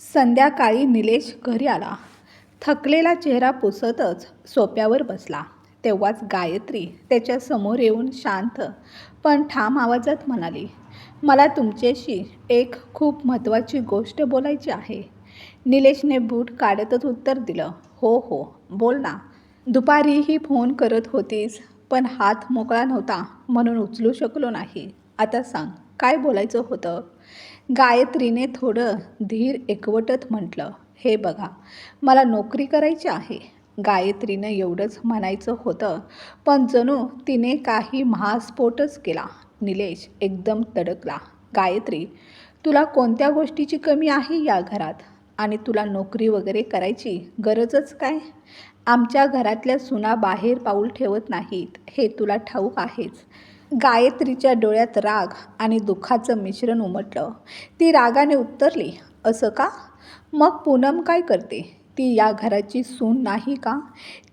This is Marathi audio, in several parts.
संध्याकाळी निलेश घरी आला. थकलेला चेहरा पुसतच सोप्यावर बसला. तेव्हाच गायत्री त्याच्यासमोर येऊन शांत पण ठाम आवाजात म्हणाली मला तुमच्याशी एक खूप महत्त्वाची गोष्ट बोलायची आहे. निलेशने बूट काढतच उत्तर दिलं हो हो बोल ना. दुपारीही फोन करत होतीस पण हात मोकळा नव्हता म्हणून उचलू शकलो नाही. आता सांग काय बोलायचं होतं? गायत्रीने थोडं धीर एकवटत म्हटलं हे बघा मला नोकरी करायची आहे. गायत्रीनं एवढंच म्हणायचं होतं पण जणू तिने काही महास्फोटच केला. निलेश एकदम तडकला. गायत्री तुला कोणत्या गोष्टीची कमी आहे या घरात? आणि तुला नोकरी वगैरे करायची गरजच काय? आमच्या घरातल्या सुना बाहेर पाऊल ठेवत नाहीत हे तुला ठाऊक आहेच. गायत्रीच्या डोळ्यात राग आणि दुःखाचं मिश्रण उमटलं. ती रागाने उत्तरली असं का? मग पूनम काय करते? ती या घराची सून नाही का?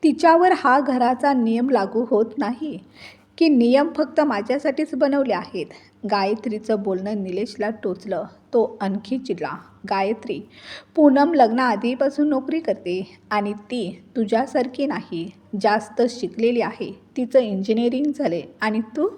तिच्यावर हा घराचा नियम लागू होत नाही की नियम फक्त माझ्यासाठीच बनवले आहेत? गायत्रीचं बोलणं निलेशला टोचलं. तो आणखी चिडला. गायत्री. पूनम लग्नाआधीपासून नोकरी करते आणि ती तुझ्यासारखी नाही. जास्त शिकलेली आहे. तिचं इंजिनिअरिंग झाले. आणि तू?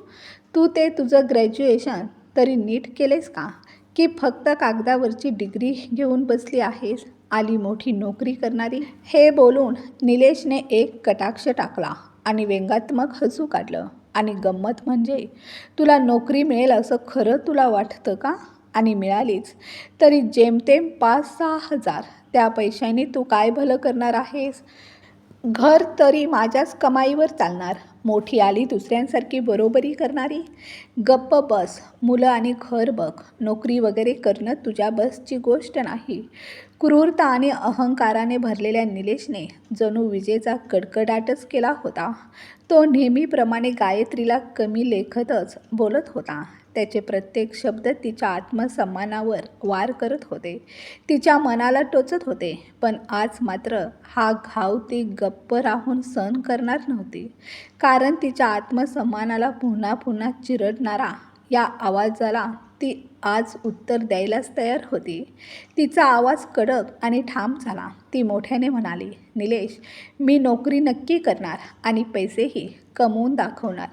तू ते तुझं ग्रॅज्युएशन तरी नीट केलेस का? की फक्त कागदावरची डिग्री घेऊन बसली आहेस? आली मोठी नोकरी करणारी? हे बोलून निलेशने एक कटाक्ष टाकला आणि व्यंगात्मक हसू काढलं. आणि गंमत म्हणजे तुला नोकरी मिळेल असं खरं तुला वाटतं का? आणि मिळालीच. तरी जेमतेम पाच सहा हजार. त्या पैशाने तू काय भलं करणार आहेस? घर तरी माझ्याच कमाईवर चालणार. मोठी आली दुसऱ्यांसारखी बरोबरी करणारी? गप्प बस. मुलं आणि घर बघ. नोकरी वगैरे करणं तुझ्या बसची गोष्ट नाही. क्रूरता आणि अहंकाराने भरलेल्या निलेशने जणू विजेचा कडकडाटच केला होता. तो नेहमीप्रमाणे गायत्रीला कमी लेखतच बोलत होता. त्याचे प्रत्येक शब्द तिच्या आत्मसन्मानावर वार करत होते. तिच्या मनाला टोचत होते पण आज मात्र हा घाव ती गप्प राहून सहन करणार नव्हती. कारण तिच्या आत्मसन्मानाला पुन्हा पुन्हा चिरडणारा या आवाजाला ती आज उत्तर द्यायलाच तयार होती. तिचा आवाज कडक आणि ठाम झाला. ती मोठ्याने म्हणाली निलेश मी नोकरी नक्की करणार आणि पैसेही कमवून दाखवणार.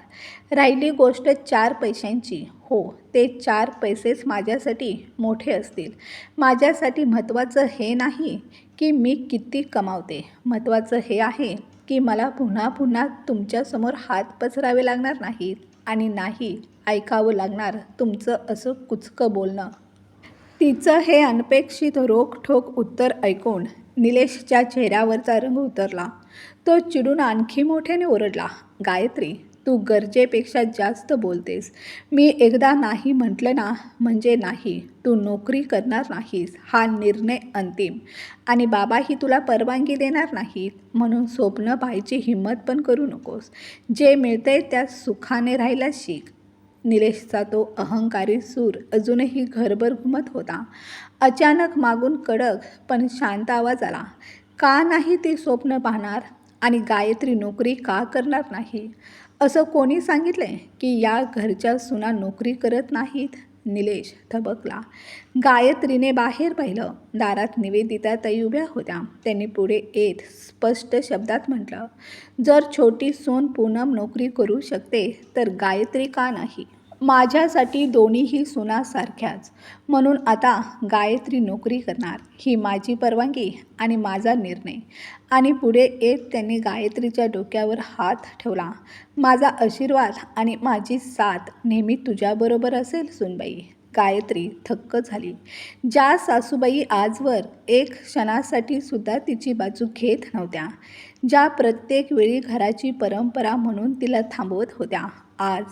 राहिली गोष्ट चार पैशांची. हो ते चार पैसेच माझ्यासाठी मोठे असतील. माझ्यासाठी महत्त्वाचं हे नाही की मी किती कमावते. महत्त्वाचं हे आहे की मला पुन्हा पुन्हा तुमच्यासमोर हात पसरावे लागणार नाहीत. आणि नाही ऐकावं लागणार तुमचं असं कुचकं बोलणं. तिचं हे अनपेक्षित रोखठोक उत्तर ऐकून निलेशच्या चेहऱ्यावरचा रंग उतरला. तो चिडून आणखी मोठ्याने ओरडला गायत्री तू गरजेपेक्षा जास्त बोलतेस. मी एकदा नाही म्हटलं ना म्हणजे नाही. तू नोकरी करणार नाहीस. हा निर्णय अंतिम. आणि बाबाही तुला परवानगी देणार नाहीत. म्हणून स्वप्न पाहायची हिंमत पण करू नकोस. जे मिळते त्यात सुखाने राहायला शिक. निलेशचा तो अहंकारी सूर अजूनही घरभर घुमत होता. अचानक मागून कडक पण शांत आवाज आला. का नाही ते स्वप्न पाहणार? आणि गायत्री नोकरी का करणार नाही? असं कोणी सांगितलंय की या घरच्या सुना नोकरी करत नाहीत? निलेश थबकला. गायत्रीने बाहेर पाहिलं. दारात निवेदिता ताई उभ्या होत्या. त्यांनी पुढे येत स्पष्ट शब्दात म्हटलं जर छोटी सून पूनम नोकरी करू शकते तर गायत्री का नाही? माझ्यासाठी दोन्हीही सुनासारख्याच. म्हणून आता गायत्री नोकरी करणार. ही माझी परवानगी आणि माझा निर्णय. आणि पुढे येत त्यांनी गायत्रीच्या डोक्यावर हात ठेवला. माझा आशीर्वाद आणि माझी साथ नेहमी तुझ्याबरोबर असेल सुनबाई. गायत्री थक्क झाली. ज्या सासूबाई आजवर एक क्षणासाठी सुद्धा तिची बाजू घेत नव्हत्या. ज्या प्रत्येक वेळी घराची परंपरा म्हणून तिला थांबवत होत्या. आज.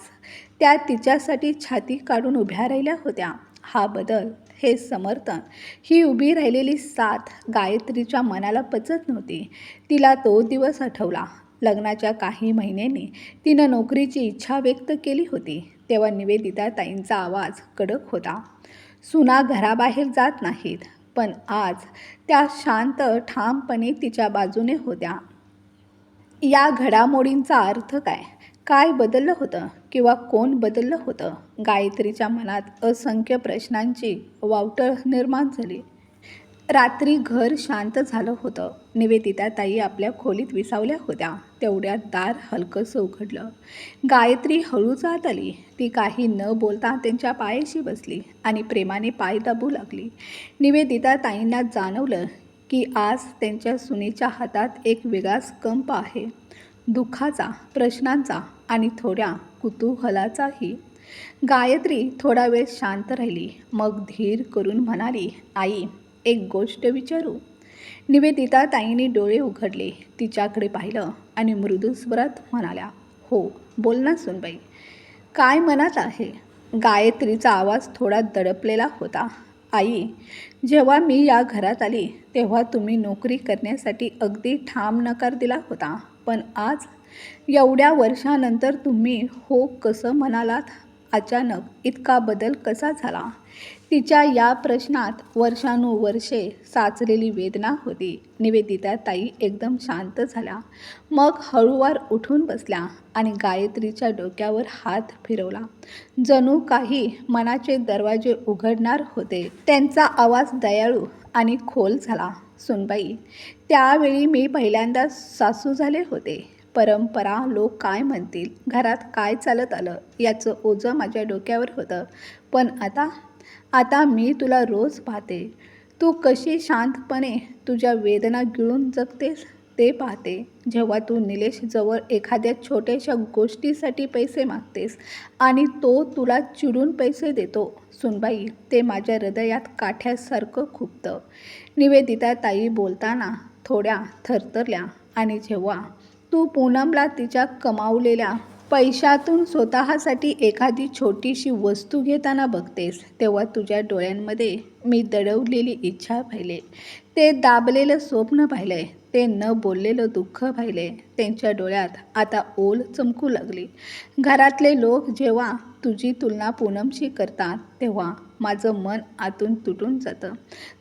त्या तिच्यासाठी छाती काढून उभ्या राहिल्या होत्या. हा बदल हे समर्थन ही उभी राहिलेली साथ गायत्रीच्या मनाला पचत नव्हती. तिला तो दिवस आठवला. लग्नाच्या काही महिन्यांनी तिनं नोकरीची इच्छा व्यक्त केली होती तेव्हा निवेदिता ताईंचा आवाज कडक होता. सुना घराबाहेर जात नाहीत पण आज त्या शांत ठामपणे तिच्या बाजूने होत्या. या घडामोडींचा अर्थ काय? काय बदललं होतं किंवा कोण बदललं होतं? गायत्रीच्या मनात असंख्य प्रश्नांची वावटळ निर्माण झाली. रात्री घर शांत झालं होतं. निवेदिता ताई आपल्या खोलीत विसावल्या होत्या. तेवढ्यात दार हलकंसं उघडलं गायत्री हळूच आत आली. ती काही न बोलता त्यांच्या पायाशी बसली आणि प्रेमाने पाय दाबू लागली. निवेदिता ताईंना जाणवलं की आज त्यांच्या सुनेच्या हातात एक वेगळाच कंप आहे. दुःखाचा प्रश्नांचा आणि थोड्या कुतूहलाचाही. गायत्री थोडा वेळ शांत राहिली. मग धीर करून म्हणाली आई एक गोष्ट विचारू. निवेदिता ताईने डोळे उघडले. तिच्याकडे पाहिलं आणि मृदू स्वरात म्हणाल्या हो बोल ना सुनबाई. काय मनात आहे? गायत्रीचा आवाज थोडा दडपलेला होता. आई जेव्हा मी या घरात आली तेव्हा तुम्ही नोकरी करण्यासाठी अगदी ठाम नकार दिला होता. पण आज एवढ्या वर्षानंतर तुम्ही हो कसं म्हणालात? अचानक इतका बदल कसा झाला? तिच्या या प्रश्नात वर्षानुवर्षे साचलेली वेदना होती. निवेदिता ताई एकदम शांत झाल्या. मग हळूवार उठून बसल्या आणि गायत्रीच्या डोक्यावर हात फिरवला. जणू काही मनाचे दरवाजे उघडणार होते. त्यांचा आवाज दयाळू आणि खोल झाला. सुनबाई त्यावेळी मी पहिल्यांदा सासू झाले होते. परंपरा लोक काय म्हणतील घरात काय चालत आलं याचं ओझं माझ्या डोक्यावर होतं. पण आता आता मी तुला रोज पाहते. तू कशी शांतपणे तुझ्या वेदना गिळून जगतेस ते पाहते. जेव्हा तू निलेशजवळ एखाद्या छोट्याशा गोष्टीसाठी पैसे मागतेस आणि तो तुला चिडून पैसे देतो सुनबाई ते माझ्या हृदयात काठ्यासारखं खुपतं. निवेदिता ताई बोलताना थोड्या थरथरल्या आणि जेव्हा तू पूनमला तिच्या कमावलेल्या पैशातून स्वतःसाठी एखादी छोटीशी वस्तू घेताना बघतेस तेव्हा तुझ्या डोळ्यांमध्ये मी दडवलेली इच्छा पाहिले. ते दाबलेलं स्वप्न पाहिलंय ते न बोललेलं दुःख पाहिले. त्यांच्या डोळ्यात आता ओल चमकू लागली. घरातले लोक जेव्हा तुझी तुलना पूनमशी करतात तेव्हा माझं मन आतून तुटून जातं.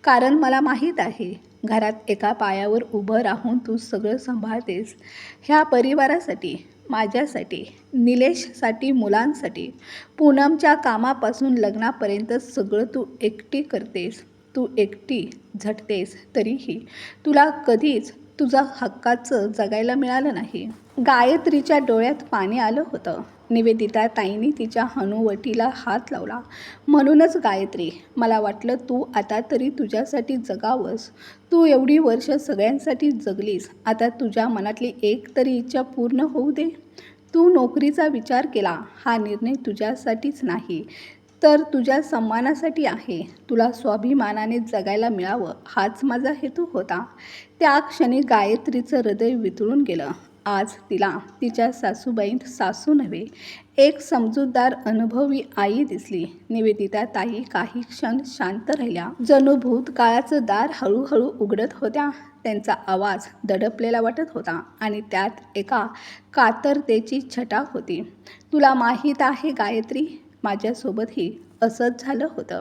कारण मला माहीत आहे घरात एका पायावर उभं राहून तू सगळं सांभाळतेस. ह्या परिवारासाठी माझ्यासाठी निलेशसाठी मुलांसाठी पूनमच्या कामापासून लग्नापर्यंत सगळं तू एकटी करतेस. तू एकटी झटतेस तरीही. तुला कधीच तुझा हक्काचं जगायला मिळालं नाही. गायत्रीच्या डोळ्यात पाणी आलं होतं. निवेदिता ताईंनी तिच्या हनुवटीला हात लावला. म्हणूनच गायत्री मला वाटलं तू आता तरी तुझ्यासाठी जगावंस. तू एवढी वर्ष सगळ्यांसाठी जगलीस. आता तुझ्या मनातली एक तरी इच्छा पूर्ण होऊ दे. तू नोकरीचा विचार केला. हा निर्णय तुझ्यासाठीच नाही. तर तुझ्या सन्मानासाठी आहे. तुला स्वाभिमानाने जगायला मिळावं हाच माझा हेतू होता. त्या क्षणी गायत्रीचं हृदय वितळून गेलं. आज तिला तिच्या सासूबाईंत सासू नव्हे एक समजूतदार अनुभवी आई दिसली. निवेदिता ताई काही क्षण शांत राहिल्या. जणू भूतकाळाचं दार हळूहळू उघडत होत्या. त्यांचा आवाज दडपलेला वाटत होता आणि त्यात एका कातरतेची छटा होती. तुला माहीत आहे गायत्री माझ्यासोबतही असंच झालं होतं.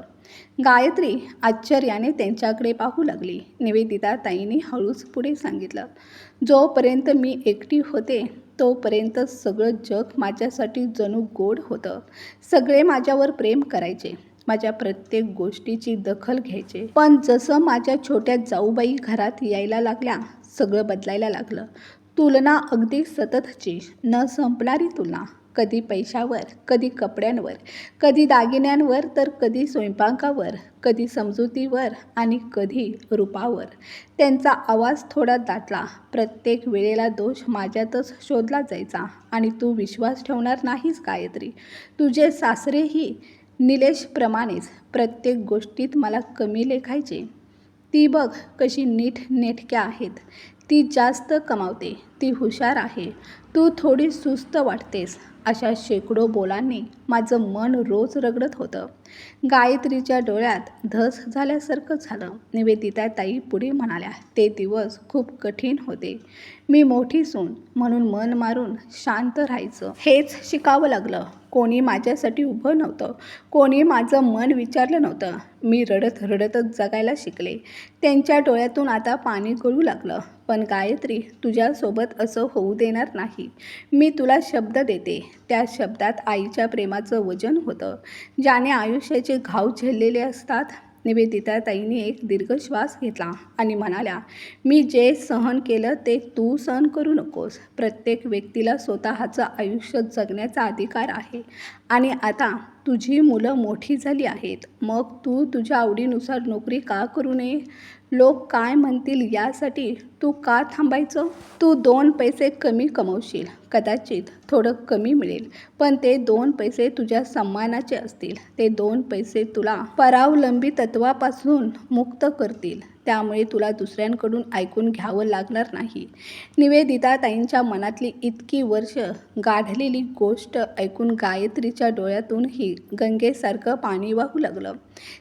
गायत्री आश्चर्याने त्यांच्याकडे पाहू लागली. निवेदिता ताईंनी हळूच पुढे सांगितलं जोपर्यंत मी एकटी होते तोपर्यंत सगळं जग माझ्यासाठी जणू गोड होतं. सगळे माझ्यावर प्रेम करायचे माझ्या प्रत्येक गोष्टीची दखल घ्यायचे. पण जसं माझ्या छोट्या जाऊबाई घरात यायला लागल्या सगळं बदलायला लागलं. तुलना अगदी सततची न संपणारी तुलना. कधी पैशावर कधी कपड्यांवर कधी दागिन्यांवर तर कधी स्वयंपाकावर कधी समजुतीवर आणि कधी रूपावर. त्यांचा आवाज थोडा दाटला. प्रत्येक वेळेला दोष माझ्यातच शोधला जायचा आणि तू विश्वास ठेवणार नाहीस गायत्री. तुझे सासरेही निलेशप्रमाणेच प्रत्येक गोष्टीत मला कमी लेखायचे. ती बघ कशी नीट नेटक्या आहेत. ती जास्त कमावते ती हुशार आहे. तू थोडी सुस्त वाटतेस अशा शेकडो बोलांनी माझं मन रोज रगडत होतं. गायत्रीच्या डोळ्यात धस झाल्यासारखं झालं. निवेदिता ताई पुढे म्हणाल्या ते दिवस खूप कठीण होते. मी मोठी सून म्हणून मन मारून शांत राहायचं. हेच शिकावं लागलं. कोणी माझ्यासाठी उभं नव्हतं. कोणी माझं मन विचारलं नव्हतं. मी रडत रडतच जगायला शिकले. त्यांच्या डोळ्यातून आता पाणी गळू लागलं. पण गायत्री तुझ्यासोबत असं होऊ देणार नाही. मी तुला शब्द देते. त्या शब्दात आईच्या प्रेमाचं वजन होतं. ज्याने आयुष्याचे घाव झेललेले असतात निवेदिता ताईने एक दीर्घ श्वास घेतला आणि म्हणाल्या मी जे सहन केलं ते तू सहन करू नकोस. प्रत्येक व्यक्तीला स्वतःचं आयुष्य जगण्याचा अधिकार आहे. आणि आता तुझी मुलं मोठी झाली आहेत. मग तू तुझ्या आवडीनुसार नोकरी का करू नये? लोक काय म्हणतील यासाठी तू का थांबायचं? तू दोन पैसे कमी कमवशील. कदाचित थोडं कमी मिळेल पण ते दोन पैसे तुझ्या सन्मानाचे असतील. ते दोन पैसे तुला परावलंबी तत्वापासून मुक्त करतील. त्यामुळे तुला दुसऱ्यांकडून ऐकून घ्यावं लागणार नाही. निवेदिता ताईंच्या मनातली इतकी वर्ष गाढलेली गोष्ट ऐकून गायत्रीच्या डोळ्यातूनही गंगेसारखं पाणी वाहू लागलं.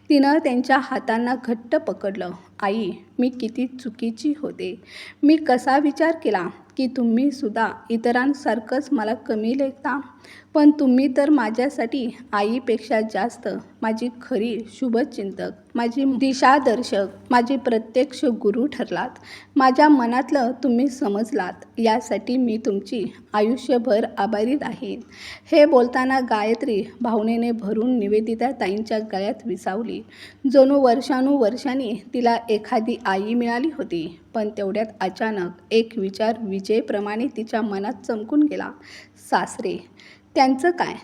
तिनं त्यांच्या हातांना घट्ट पकडलं. आई मी किती चुकीची होते. मी कसा विचार केला की तुम्ही सुद्धा इतरांसारखंच मला कमी लेखता? पण तुम्ही तर माझ्यासाठी आईपेक्षा जास्त माझी खरी शुभचिंतक माझी दिशादर्शक माझी प्रत्यक्ष गुरु ठरलात. माझ्या मनातलं तुम्ही समजलात यासाठी मी तुमची आयुष्यभर आभारी राहीन. हे बोलताना गायत्री भावनेने भरून निवेदिता ताईंच्या गळ्यात विसावली. जणू वर्षानुवर्षांनी तिला एखादी आई मिळाली होती पण तेवढ्यात अचानक एक विचार विजयप्रमाणे तिच्या मनात चमकून गेला. सासरे त्यांचं काय?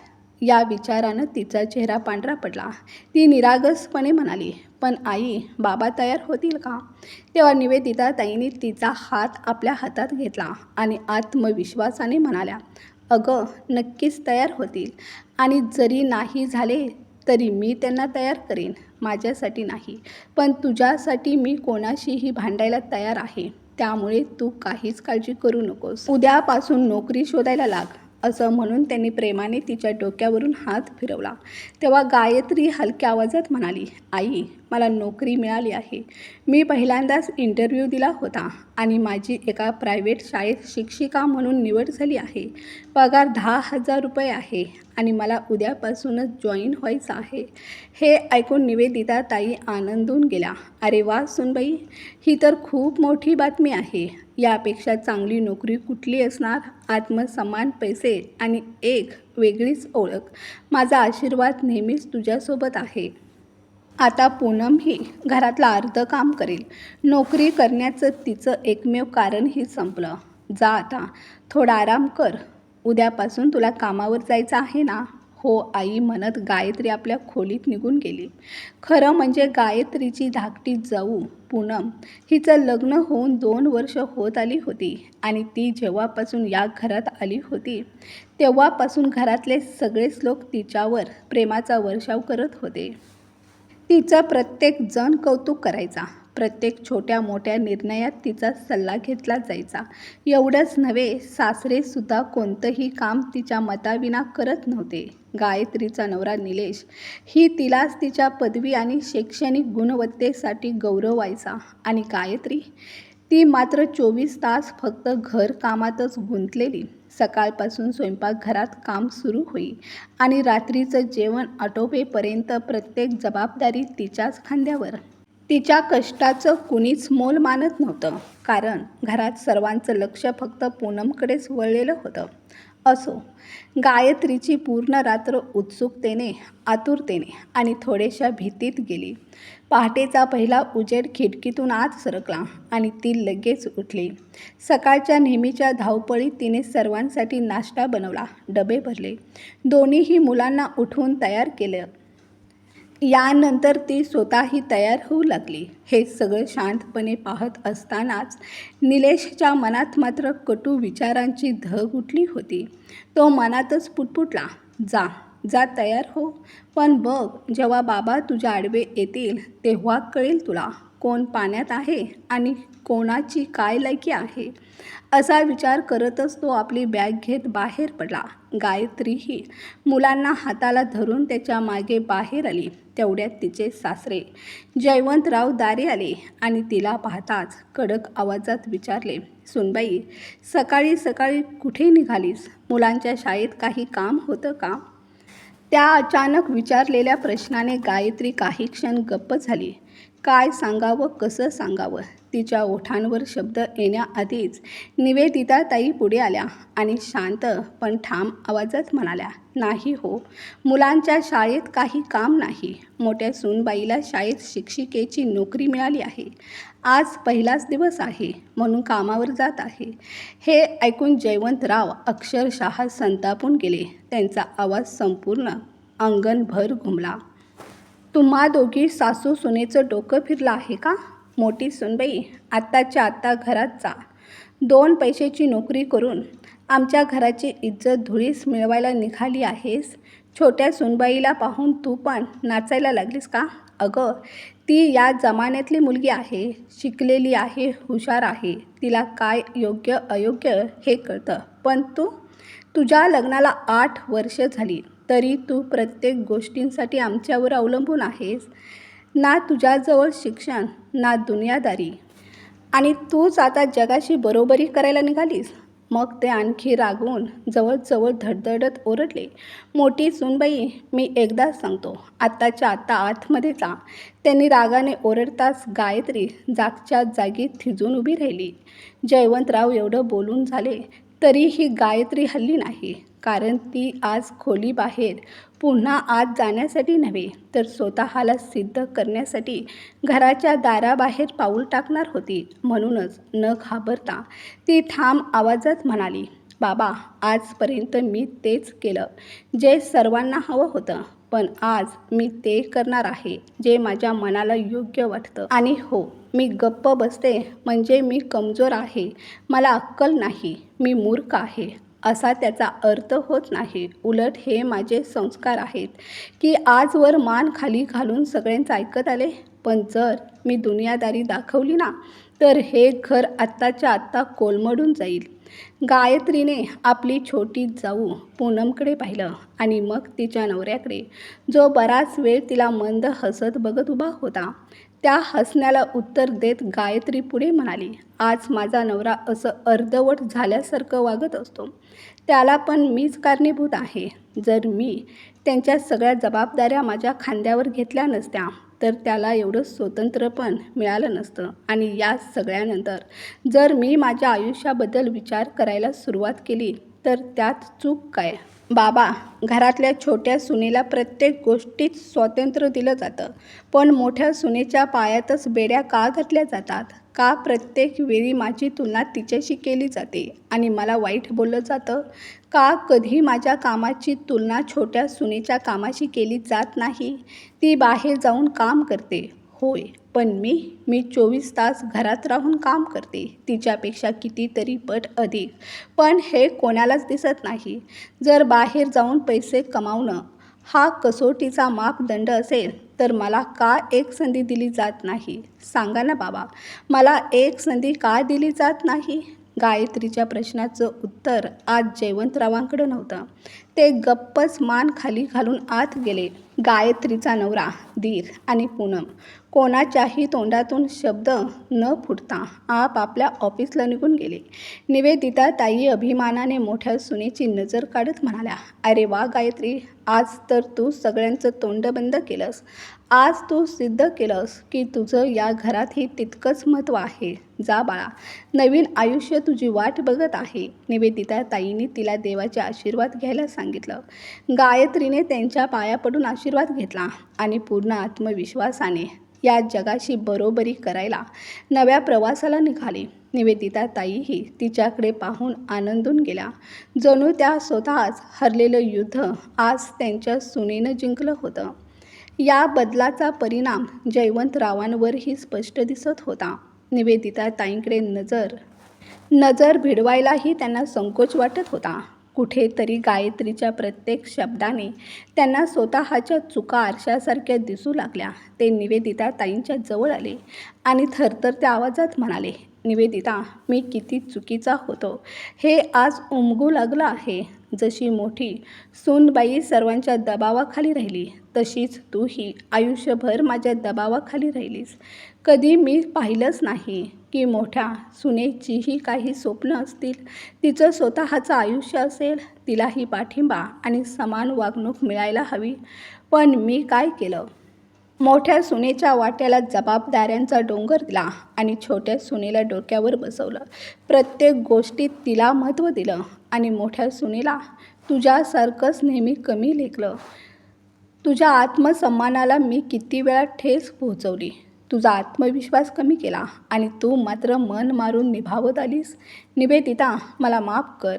या विचारानं तिचा चेहरा पांढरा पडला. ती निरागसपणे म्हणाली पण आई बाबा तयार होतील का? तेव्हा निवेदिता ताईंनी तिचा हात आपल्या हातात घेतला आणि आत्मविश्वासाने म्हणाल्या अगं नक्कीच तयार होतील आणि जरी नाही झाले तरी मी त्यांना तयार करेन माझ्यासाठी नाही. पण तुझ्यासाठी मी कोणाशीही भांडायला तयार आहे त्यामुळे तू काहीच काळजी करू नकोस. उद्यापासून नोकरी शोधायला लाग. असं म्हणून त्यांनी प्रेमाने तिच्या डोक्यावरून हात फिरवला. तेव्हा गायत्री हलक्या आवाजात म्हणाली आई मला नोकरी मिळाली आहे. मी पहिल्यांदाच इंटरव्ह्यू दिला होता आणि माझी एका प्रायव्हेट शाळेत शिक्षिका म्हणून निवड झाली आहे. पगार दहा हजार रुपये आहे आणि मला उद्यापासूनच जॉईन व्हायचं आहे. हे ऐकून निवेदिता ताई आनंदून गेल्या. अरे वा सुनबाई ही तर खूप मोठी बातमी आहे. यापेक्षा चांगली नोकरी कुठली असणार? आत्मसन्मान पैसे आणि एक वेगळीच ओळख. माझा आशीर्वाद नेहमीच तुझ्यासोबत आहे. आता पूनम ही घरातलं अर्धं काम करेल. नोकरी करण्याचं तिचं एकमेव कारणही संपलं. जा आता. थोडा आराम कर. उद्यापासून तुला कामावर जायचं आहे ना? हो आई म्हणत गायत्री आपल्या खोलीत निघून गेली. खरं म्हणजे गायत्रीची धाकटी जाऊ पूनम हिचं लग्न होऊन दोन वर्ष होत आली होती आणि ती जेव्हापासून या घरात आली होती तेव्हापासून घरातले सगळेच लोक तिच्यावर प्रेमाचा वर्षाव करत होते. तिचं प्रत्येक जण कौतुक करायचा. प्रत्येक छोट्या मोठ्या निर्णयात तिचा सल्ला घेतला जायचा. एवढंच नव्हे सासरेसुद्धा कोणतंही काम तिच्या मताविना करत नव्हते. गायत्रीचा नवरा निलेश ही तिलाच तिच्या पदवी आणि शैक्षणिक गुणवत्तेसाठी गौरवायचा. आणि गायत्री ती मात्र चोवीस तास फक्त घरकामातच गुंतलेली. सकाळपासून स्वयंपाकघरात काम सुरू होई आणि रात्रीचं जेवण आटोपेपर्यंत प्रत्येक जबाबदारी तिच्याच खांद्यावर. तिच्या कष्टाचं कुणीच मोल मानत नव्हतं कारण घरात सर्वांचं लक्ष फक्त पूनमकडेच वळलेलं होतं. असो गायत्रीची पूर्ण रात्र उत्सुकतेने आतुरतेने आणि थोड्याशा भीतीत गेली. पहाटेचा पहिला उजेड खिडकीतून आत सरकला आणि ती लगेच उठली. सकाळच्या नेहमीच्या धावपळीत तिने सर्वांसाठी नाश्ता बनवला डबे भरले. दोन्हीही मुलांना उठवून तयार केलं. यानंतर ती स्वतःही तयार होऊ लागली. हे सगळं शांतपणे पाहत असतानाच निलेशच्या मनात मात्र कटू विचारांची धग उठली होती. तो मनातच पुटपुटला जा जा तयार हो. पण बघ जेव्हा बाबा तुझ्या आडवे येतील तेव्हा कळेल तुला कोण पाण्यात आहे आणि कोणाची काय लायकी आहे. असा विचार करतच तो आपली बॅग घेत बाहेर पडला. गायत्रीही मुलांना हाताला धरून त्याच्यामागे बाहेर आली. तेवढ्यात तिचे सासरे जयवंतराव दारे आले आणि तिला पाहताच कडक आवाजात विचारले सुनबाई सकाळी सकाळी कुठे निघालीस? मुलांच्या शाळेत काही काम होतं का? त्या अचानक विचारलेल्या प्रश्नाने गायत्री काही क्षण गप्प झाली. काय सांगावं कसं सांगावं? तिच्या ओठांवर शब्द येण्याआधीच निवेदिता ताई पुढे आल्या आणि शांत पण ठाम आवाजात म्हणाल्या नाही हो मुलांच्या शाळेत काही काम नाही. मोठ्या सूनबाईला शाळेत शिक्षिकेची नोकरी मिळाली आहे. आज पहिलाच दिवस आहे म्हणून कामावर जात आहे. हे ऐकून जयवंतराव अक्षरशः संतापून गेले. त्यांचा आवाज संपूर्ण अंगणभर घुमला. तुम्हा दोघी सासू सुनेचं डोकं फिरलं आहे का? मोठी सुनबाई आत्ताच्या आत्ता घरात जा. दोन पैशाची नोकरी करून आमच्या घराची इज्जत धुळीस मिळवायला निघाली आहेस? छोट्या सुनबाईला पाहून तू पण नाचायला लागलीस का? अगं ती या जमान्यातली मुलगी आहे. शिकलेली आहे हुशार आहे. तिला काय योग्य अयोग्य हे कळतं. पण तू तुझ्या लग्नाला आठ वर्ष झाली. तरी तू प्रत्येक गोष्टींसाठी आमच्यावर अवलंबून आहेस. ना तुझ्याजवळ शिक्षण ना दुनियादारी. आणि तूच आता जगाशी बरोबरी करायला निघालीस. मग ते आणखी रागवून जवळजवळ धडधडत ओरडले. मोठी सुनबाई मी एकदाच सांगतो आत्ताच्या आत्ता आतमध्ये जा. त्यांनी रागाने ओरडताच गायत्री जागच्या जागी थिजून उभी राहिली. जयवंतराव एवढं बोलून झाले तरीही गायत्री हल्ली नाही. कारण ती आज खोलीबाहेर पुन्हा आत जाण्यासाठी नव्हे तर स्वतःला सिद्ध करण्यासाठी घराच्या दाराबाहेर पाऊल टाकणार होती. म्हणूनच न घाबरता ती ठाम आवाजात म्हणाली बाबा आजपर्यंत मी तेच केलं जे सर्वांना हवं होतं. पण आज मी ते करणार आहे जे माझ्या मनाला योग्य वाटतं. आणि हो मी गप्प बसते म्हणजे मी कमजोर आहे. मला अक्कल नाही मी मूर्ख आहे. असा त्याचा अर्थ होत नाही. उलट हे माझे संस्कार आहेत की आजवर मान खाली घालून सगळ्यांचं ऐकत आले. पण जर मी दुनियादारी दाखवली ना तर हे घर आत्ताच्या आत्ता कोलमडून जाईल. गायत्रीने आपली छोटी जाऊ पूनमकडे पाहिलं आणि मग तिच्या नवऱ्याकडे जो बराच वेळ तिला मंद हसत बघत उभा होता. त्या हसण्याला उत्तर देत गायत्री पुढे म्हणाली आज माझा नवरा असं अर्धवट झाल्यासारखं वागत असतो. त्याला पण मीच कारणीभूत आहे. जर मी त्यांच्या सगळ्या जबाबदाऱ्या माझ्या खांद्यावर घेतल्या नसत्या तर त्याला एवढं स्वतंत्र पण मिळालं नसतं. आणि या सगळ्यानंतर जर मी माझ्या आयुष्याबद्दल विचार करायला सुरुवात केली तर त्यात चूक काय? बाबा घरातल्या छोट्या सुनेला प्रत्येक गोष्टीत स्वातंत्र्य दिलं जातं पण मोठ्या सुनेच्या पायातच बेड्या का घातल्या जातात? का प्रत्येक वेळी माझी तुलना तिच्याशी केली जाते आणि मला वाईट बोललं जातं? का कधी माझ्या कामाची तुलना छोट्या सुनेच्या कामाशी केली जात नाही? ती बाहेर जाऊन काम करते. होय. पण मी मी चोवीस तास घरात राहून काम करते. तिच्यापेक्षा कितीतरी पट अधिक. पण हे कोणालाच दिसत नाही. जर बाहेर जाऊन पैसे कमावणं हा कसोटीचा मापदंड असेल तर मला का एक संधी दिली जात नाही? सांगा ना बाबा मला एक संधी का दिली जात नाही? गायत्रीच्या प्रश्नाचं उत्तर आज जयवंतरावांकडं नव्हतं. ते गप्पच मान खाली घालून आत गेले. गायत्रीचा नवरा धीर आणि पूनम. कोणाच्याही तोंडातून शब्द न फुटता आप आपल्या ऑफिसला निघून गेले. निवेदिता ताई अभिमानाने मोठ्या सुनेची नजर काढत म्हणाल्या अरे वा गायत्री आज तर तू सगळ्यांचं तोंड बंद केलंस. आज तू सिद्ध केलंस की तुझं या घरातही तितकंच महत्त्व आहे. जा बाळा नवीन आयुष्य तुझी वाट बघत आहे. निवेदिता ताईने तिला देवाचे आशीर्वाद घ्यायला सांगितलं. गायत्रीने त्यांच्या पाया पडून आशीर्वाद घेतला आणि पूर्ण आत्मविश्वासाने या जगाशी बरोबरी करायला नव्या प्रवासाला निघाली. निवेदिता ताईही तिच्याकडे पाहून आनंदून गेल्या. जणू त्या स्वतःच हरलेलं युद्ध आज त्यांच्या सुनेनं जिंकलं होतं. या बदलाचा परिणाम जयवंतरावांवरही स्पष्ट दिसत होता. निवेदिता ताईंकडे नजर नजर भिडवायलाही त्यांना संकोच वाटत होता. कुठेतरी गायत्रीच्या प्रत्येक शब्दाने त्यांना स्वतःच्या चुका आरशासारख्या दिसू लागल्या. ते निवेदिता ताईंच्या जवळ आले आणि थरथरत्या आवाजात म्हणाले निवेदिता मी किती चुकीचा होतो. हे आज उमगू लागलं आहे. जशी मोठी सूनबाई सर्वांच्या दबावाखाली राहिली तशीच तूही आयुष्यभर माझ्या दबावाखाली राहिलीस. कधी मी पाहिलंच नाही की मोठ्या सुनेचीही काही स्वप्न असतील. तिचं स्वतःचं आयुष्य असेल तिलाही पाठिंबा आणि समान वागणूक मिळायला हवी. पण मी काय केलं? मोठ्या सुनेच्या वाट्याला जबाबदाऱ्यांचा डोंगर दिला आणि छोट्या सुनेला डोक्यावर बसवलं. प्रत्येक गोष्टीत तिला महत्त्व दिलं आणि मोठ्या सुनेला तुझ्यासारखंच नेहमी कमी लेखलं. तुझ्या आत्मसन्मानाला मी किती वेळा ठेस पोहोचवली. तुझा आत्मविश्वास कमी केला आणि तू मात्र मन मारून निभावत आलीस. निवेदिता मला माफ कर.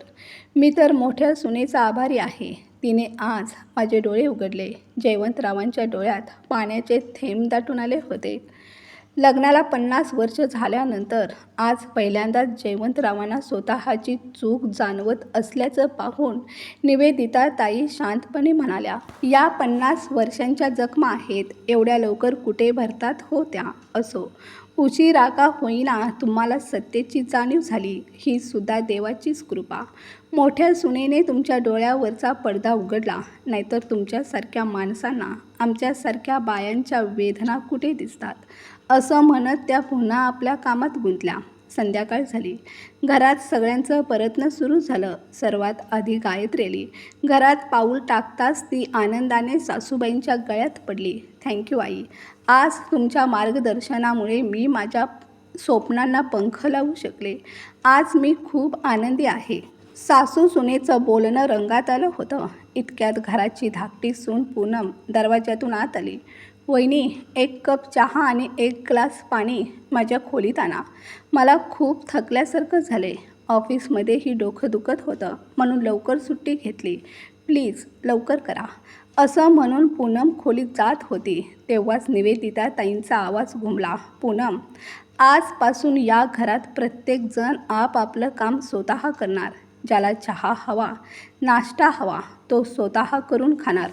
मी तर मोठ्या सुनेचा आभारी आहे. तिने आज माझे डोळे उघडले. जयवंतरावांच्या डोळ्यात पाण्याचे थेंब दाटून आले होते. लग्नाला पन्नास वर्ष झाल्यानंतर आज पहिल्यांदाच जयवंतरावांना स्वतःची चूक जाणवत असल्याचं पाहून निवेदिता ताई शांतपणे म्हणाल्या या पन्नास वर्षांच्या जखमा आहेत एवढ्या लवकर कुठे भरतात होत्या असो. उशिरा का होईना तुम्हाला सत्तेची जाणीव झाली ही सुद्धा देवाचीच कृपा. मोठ्या सुनेने तुमच्या डोळ्यावरचा पडदा उघडला नाहीतर तुमच्यासारख्या माणसांना आमच्यासारख्या बायांच्या वेदना कुठे दिसतात? असं म्हणत त्या पुन्हा आपल्या कामात गुंतल्या. संध्याकाळ झाली. घरात सगळ्यांचं परतणं सुरू झालं. सर्वात आधी गायत्रेली. घरात पाऊल टाकताच ती आनंदाने सासूबाईंच्या गळ्यात पडली. थँक्यू आई. आज तुमच्या मार्गदर्शनामुळे मी माझ्या स्वप्नांना पंख लावू शकले. आज मी खूप आनंदी आहे. सासू सुनेचं बोलणं रंगात आलं होतं. इतक्यात घराची धाकटी सून पूनम दरवाज्यातून आत आली. वहिनी एक कप चहा आणि एक ग्लास पाणी माझ्या खोलीत आणा. मला खूप थकल्यासारखं झाले ऑफिसमध्येही डोकं दुखत होतं म्हणून लवकर सुट्टी घेतली. प्लीज लवकर करा. असं म्हणून पूनम खोलीत जात होती. तेव्हाच निवेदिता ताईंचा आवाज घुमला. पूनम आजपासून या घरात प्रत्येकजण आपापलं काम स्वतः करणार. ज्याला चहा हवा नाश्ता हवा तो स्वतः करून खाणार.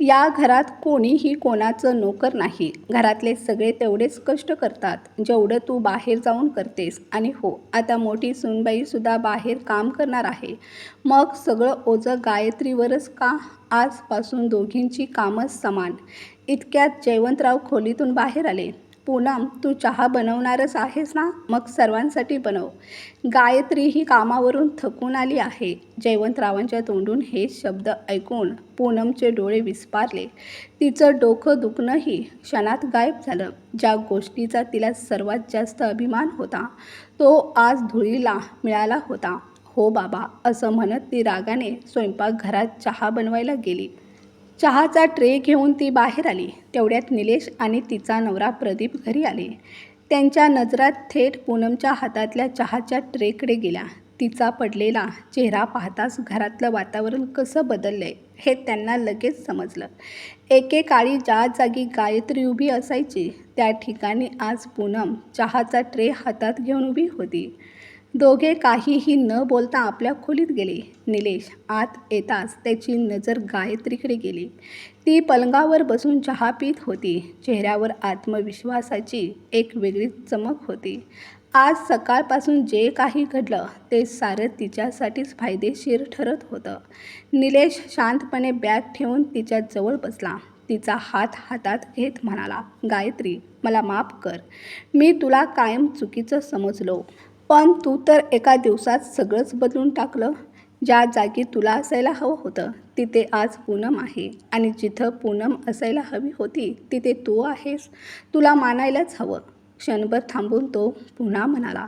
या घरात कोणीही कोणाचं नोकर नाही. घरातले सगळे तेवढेच कष्ट करतात. जेवढं तू बाहेर जाऊन करतेस. आणि हो आता मोठी सुनबाईसुद्धा बाहेर काम करणार आहे. मग सगळं ओझं गायत्रीवरच का? आजपासून दोघींची कामं समान. इतक्यात जयवंतराव खोलीतून बाहेर आले. पूनम तू चहा बनवणारच आहेस ना? मग सर्वांसाठी बनव. गायत्री ही कामावरून थकून आली आहे. जयवंतरावांच्या तोंडून हे शब्द ऐकून पूनमचे डोळे विस्पारले. तिचं डोकं दुखणंही क्षणात गायब झालं. ज्या गोष्टीचा तिला सर्वात जास्त अभिमान होता तो आज धुळीला मिळाला होता. हो बाबा असं म्हणत ती रागाने स्वयंपाकघरात चहा बनवायला गेली. चहाचा ट्रे घेऊन ती बाहेर आली. तेवढ्यात निलेश आणि तिचा नवरा प्रदीप घरी आले. त्यांच्या नजरात थेट पूनमच्या हातातल्या चहाच्या ट्रेकडे गेल्या तिचा पडलेला चेहरा पाहताच घरातलं वातावरण कसं बदललंय हे त्यांना लगेच समजलं. एकेकाळी ज्या जागी गायत्री उभी असायची त्या ठिकाणी आज पूनम चहाचा ट्रे हातात घेऊन उभी होती. दोघे काहीही न बोलता आपल्या खोलीत गेले. निलेश आत येताच त्याची नजर गायत्रीकडे गेली. ती पलंगावर बसून चहा पीत होती. चेहऱ्यावर आत्मविश्वासाची एक वेगळीच चमक होती. आज सकाळपासून जे काही घडलं ते सारं तिच्यासाठीच फायदेशीर ठरत होतं. निलेश शांतपणे बॅग ठेवून तिच्या जवळ बसला. तिचा हात हातात घेत म्हणाला गायत्री मला माफ कर. मी तुला कायम चुकीचं समजलो. पण तू तर एका दिवसात सगळंच बदलून टाकलं. ज्या जागी तुला असायला हवं होतं तिथे आज पूनम आहे आणि जिथं पूनम असायला हवी होती तिथे तू आहेस. तुला मानायलाच हवं. क्षणभर थांबून तो पुन्हा म्हणाला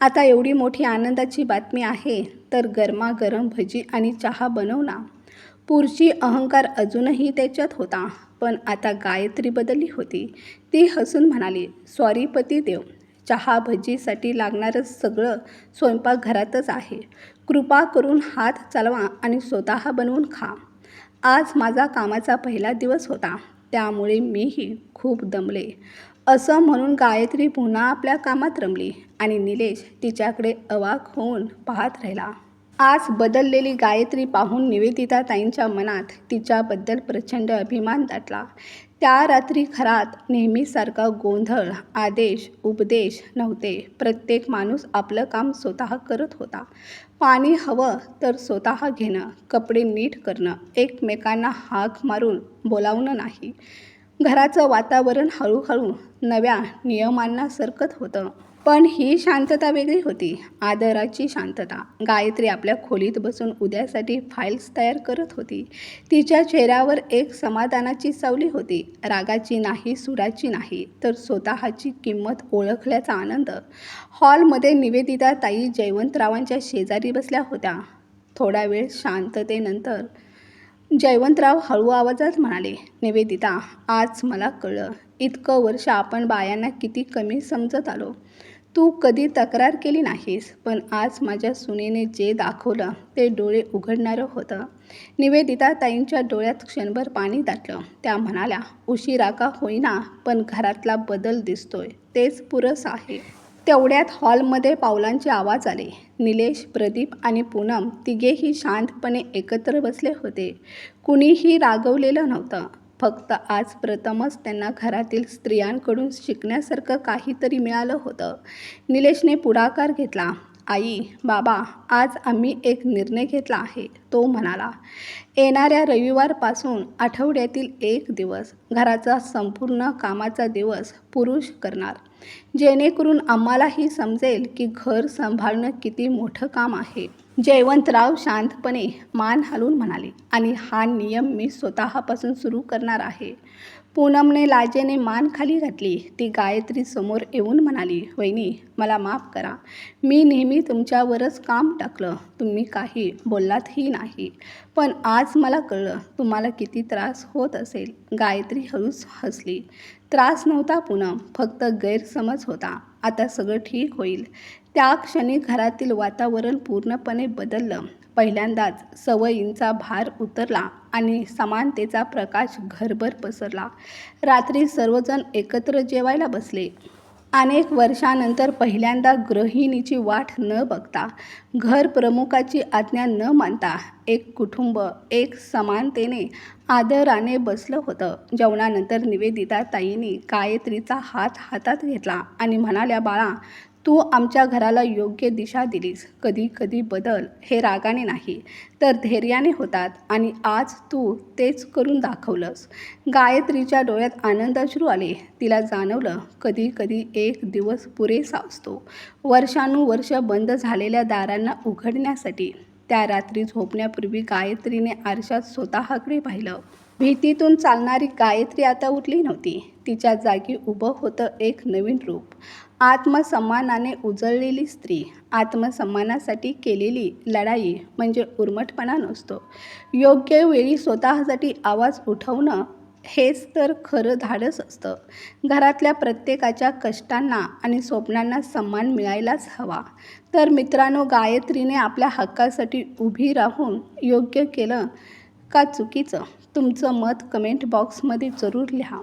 आता एवढी मोठी आनंदाची बातमी आहे तर गरमागरम भजी आणि चहा बनव ना. पुरची अहंकार अजूनही त्याच्यात होता पण आता गायत्री बदलली होती. ती हसून म्हणाली सॉरी पतीदेव चहा भजीसाठी लागणारं सगळं स्वयंपाकघरातच आहे. कृपा करून हात चालवा आणि स्वतः बनवून खा. आज माझा कामाचा पहिला दिवस होता. त्यामुळे मीही खूप दमले. असं म्हणून गायत्री पुन्हा आपल्या कामात रमली आणि निलेश तिच्याकडे अवाक होऊन पाहत राहिला. आज बदललेली गायत्री पाहून निवेदिता ताईंच्या मनात तिच्याबद्दल प्रचंड अभिमान दाटला. त्या रात्री घरात नेहमीसारखा गोंधळ आदेश उपदेश नव्हते. प्रत्येक माणूस आपलं काम स्वतः करत होता. पाणी हवं तर स्वतः घेणं कपडे नीट करणं एकमेकांना हाक मारून बोलावणं नाही. घराचं वातावरण हळूहळू नव्या नियमांना सरकत होतं. पण ही शांतता वेगळी होती. आदराची शांतता. गायत्री आपल्या खोलीत बसून उद्यासाठी फाईल्स तयार करत होती. तिच्या चेहऱ्यावर एक समाधानाची सावली होती. रागाची नाही सुराची नाही तर स्वतःची किंमत ओळखल्याचा आनंद. हॉलमध्ये निवेदिता ताई जयवंतरावांच्या शेजारी बसल्या होत्या. थोडा वेळ शांततेनंतर जयवंतराव हळू आवाजात म्हणाले निवेदिता आज मला कळलं. इतकं वर्ष आपण बायांना किती कमी समजत आलो. तू कधी तक्रार केली नाहीस पण आज माझ्या सुनेने जे दाखवलं ते डोळे उघडणारं होतं. निवेदिता ताईंच्या डोळ्यात क्षणभर पाणी दाटलं. त्या म्हणाल्या उशिरा का होईना पण घरातला बदल दिसतोय. तेच पुरस आहे. तेवढ्यात हॉलमध्ये पावलांचे आवाज आले. निलेश प्रदीप आणि पूनम तिघेही शांतपणे एकत्र बसले होते. कुणीही रागवलेलं नव्हतं. फक्त आज प्रथमच त्यांना घरातील स्त्रियांकडून शिकण्यासारखं काहीतरी मिळालं होतं. निलेशने पुढाकार घेतला. आई बाबा आज आम्ही एक निर्णय घेतला आहे तो म्हणाला. येणाऱ्या रविवारपासून आठवड्यातील एक दिवस घराचा संपूर्ण कामाचा दिवस पुरुष करणार. जेणेकरून आम्हालाही समजेल की घर सांभाळणं किती मोठं काम आहे. जयवंतराव शांतपणे मान हलवून म्हणाले आणि हा नियम मी स्वतःपासून सुरू करणार आहे. पूनमने लाजेने मान खाली घातली. ती गायत्री समोर येऊन म्हणाली वहिनी मला माफ करा. मी नेहमी तुमच्यावरच काम टाकलं. तुम्ही काही बोललातही नाही. पण आज मला कळलं तुम्हाला किती त्रास होत असेल. गायत्री हळूच हसली. त्रास नव्हता पूनम. फक्त गैरसमज होता. आता सगळं ठीक होईल. त्या क्षणी घरातील वातावरण पूर्णपणे बदललं. पहिल्यांदाच सवयींचा भार उतरला आणि समानतेचा प्रकाश घरभर पसरला. रात्री सर्वजण एकत्र जेवायला बसले. अनेक वर्षानंतर पहिल्यांदा गृहिणीची वाट न बघता घर प्रमुखाची आज्ञा न मानता एक कुटुंब एक समानतेने आदराने बसलं होतं. जेवणानंतर निवेदिता ताईंनी गायत्रीचा हात हातात घेतला आणि म्हणाल्या बाळा तू आमच्या घराला योग्य दिशा दिलीस. कधी कधी बदल हे रागाने नाही तर धैर्याने होतात आणि आज तू तेच करून दाखवलंस. गायत्रीच्या डोळ्यात आनंदाश्रू आले. तिला जाणवलं कधी कधी एक दिवस पुरेसा असतो. वर्षानुवर्ष बंद झालेल्या दारांना उघडण्यासाठी त्या रात्री झोपण्यापूर्वी गायत्रीने आरशात स्वतःकडे पाहिलं. भीतीतून चालणारी गायत्री आता उठली नव्हती. तिच्या जागी उभं होतं एक नवीन रूप. आत्मसन्मानाने उजळलेली स्त्री आत्मसन्मानासाठी केलेली लढाई म्हणजे उर्मटपणा नसतो. योग्य वेळी स्वतःसाठी आवाज उठवणं हेच तर खरं धाडस असतं. घरातल्या प्रत्येकाच्या कष्टांना आणि स्वप्नांना सन्मान मिळायलाच हवा. तर मित्रांनो गायत्रीने आपल्या हक्कासाठी उभी राहून योग्य केलं का चुकीचं? तुमचं मत कमेंट बॉक्समध्ये जरूर लिहा.